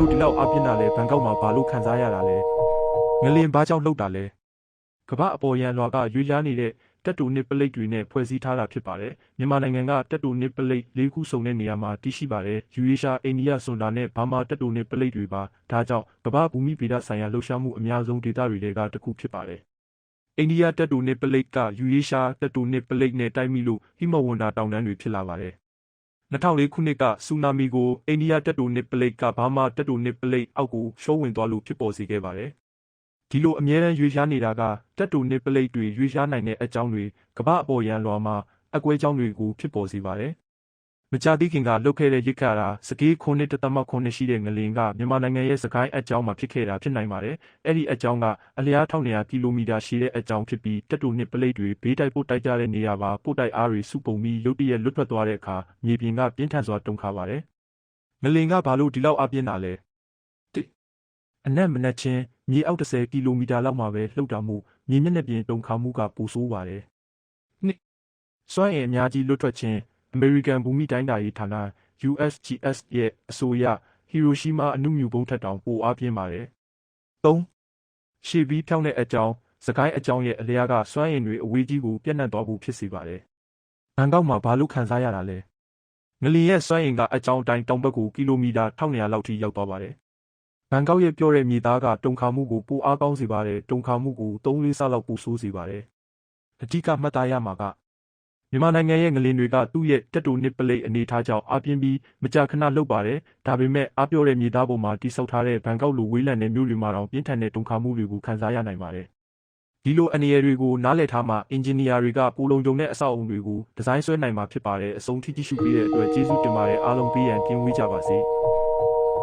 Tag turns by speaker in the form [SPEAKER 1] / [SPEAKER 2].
[SPEAKER 1] လို့ဒီလောက်အပြင်းတာလဲဘန်ကောက်မှာဘာလို့ခံစားရတာလဲငလင်ဘာကြောင့်လှုပ်တာလဲကမ္ဘာအပေါ်ရန်လွာကရွေးလျားနေတဲ့တက်တူနစ်ပလိတ်တွေနဲ့ဖွဲ့စည်းထားတာဖြစ်ပါတယ်မြန်မာနိုင်ငံကတက်တူနစ်ပလိတ်၄ခုစုံတဲ့နေရာမှာတည်ရှိပါတယ်ယူရေးရှားအိန္ဒိယစွန်ဒါနဲ့ဘာမာတက်တူနစ်ပလိတ်တွေပါဒါကြောင့်ကမ္ဘာဘူမိဗေဒဆိုင်ရာလှုပ်ရှားမှုအများဆုံးဒေသတွေထဲကတစ်ခုဖြစ်ပါတယ်အိန္ဒိယတက်တူနစ်ပလိတ်ကယူရေးရှားတက်တူနစ်ပလိတ်နဲ့တိုက်မိလို့ဟိမဝန္တာတောင်တန်းတွေဖြစ်လာပါတယ်။ 2004ခုနှစ်ကဆူနာမီကိုအိန္ဒိယတက်တူနစ်ပလိတ်ကဘာမှတက်တူနစ်ပလိတ်အောက်ကိုရှုံးဝင်သွားလို့ဖြစ်ပေါ်စေခဲ့ပါတယ်။ဒီလိုအမြဲတမ်းရွေးရှားနေတာကတက်တူနစ်ပလိတ်တွေရွေးရှားနိုင်တဲ့အကြောင်းတွေကမ္ဘာအပေါ်ရန်လွာမှာအကွဲကြောင်းတွေကိုဖြစ်ပေါ်စေပါတယ်။ မကြသေးခင်ကလုတ်ခဲ့တဲ့ရစ်ခါတာစကေးခုနှစ်တသမခုနှစ်ရှိတဲ့ငလင်ကမြန်မာနိုင်ငံရဲ့စကိုင်းအကြောင်းမှာဖြစ်ခဲ့တာဖြစ်နိုင်ပါတယ်။အဲ့ဒီအကြောင်းကအလျား1200ကီလိုမီတာရှည်တဲ့အကြောင်းဖြစ်ပြီးတက်တူနှစ်ပလိတ်တွေဘေးတိုက်ပို့တိုက်ကြတဲ့နေရာပါပို့တိုက်အားတွေစုပုံပြီးရုတ်တရက်လွတ်ထွက်သွားတဲ့အခါမြေပြင်ကပြင်းထန်စွာတုန်ခါပါတယ်။ငလင်ကဘာလို့ဒီလောက်အပြင်းတာလဲ။တစ်အနက်မနက်ချင်းမြေအောက်30ကီလိုမီတာလောက်မှာပဲလှုပ်တာမှုမြေမျက်နှာပြင်တုန်ခါမှုကပိုဆိုးပါတယ်။နှစ်စွမ်းအင်အများကြီးလွတ်ထွက်ခြင်း အမေရိကန်ဘူမိတိုင်းတာရေးဌာန USGS ရဲ့အဆိုအရဟီရိုရှီးမားအနုမြူဘုံထက်တောင်ပိုအားပြင်းပါတယ်။၃ရှေ့ပြီးဖြောင်းတဲ့အကြောင်းစကိုင်းအကြောင်းရဲ့အလျားကစွမ်းအင်တွေအဝေးကြီးကိုပြန့်နှံ့သွားဖို့ဖြစ်စေပါတယ်။ဘန်ကောက်မှာဘာလို့ခံစားရတာလဲ။ငလျင်ရဲ့စွမ်းအင်ကအကြောင်းအတိုင်းတောင်ဘက်ကိုကီလိုမီတာ1200လောက်ထိရောက်သွားပါတယ်။ဘန်ကောက်ရဲ့ပြောတဲ့မြေသားကတုန်ခါမှုကိုပိုအားကောင်းစေပါတယ်။တုန်ခါမှုကို3-4ဆလောက်ပိုဆိုးစေပါတယ်။အဓိကမှတ်သားရမှာက မြန်မာနိုင်ငံရဲ့ငလင်တွေကသူ့ရဲ့တက်တူနစ်ပလိတ်အနေထားကြောင့်အပြင်းပြီးမကြာခဏလှုပ်ပါတယ်။ဒါပေမဲ့အပြောတဲ့မြေသားပေါ်မှာတိစောက်ထားတဲ့ဘန်ကောက်လိုဝေးလံတဲ့မြို့တွေမှာတောင်ပြင်းထန်တဲ့တုန်ခါမှုတွေကိုခံစားရနိုင်ပါတယ်။ဒီလိုအနေအရတွေကိုနားလည်ထားမှအင်ဂျင်နီယာတွေကပူလုံကြုံတဲ့အဆောက်အအုံတွေကိုဒီဇိုင်းဆွဲနိုင်မှာဖြစ်ပါတယ်။အဆုံးထိကြည့်ရှုပေးတဲ့အတွက်ကျေးဇူးတင်ပါတယ်အားလုံးပေးရန်ကင်းဝေးကြပါစေ။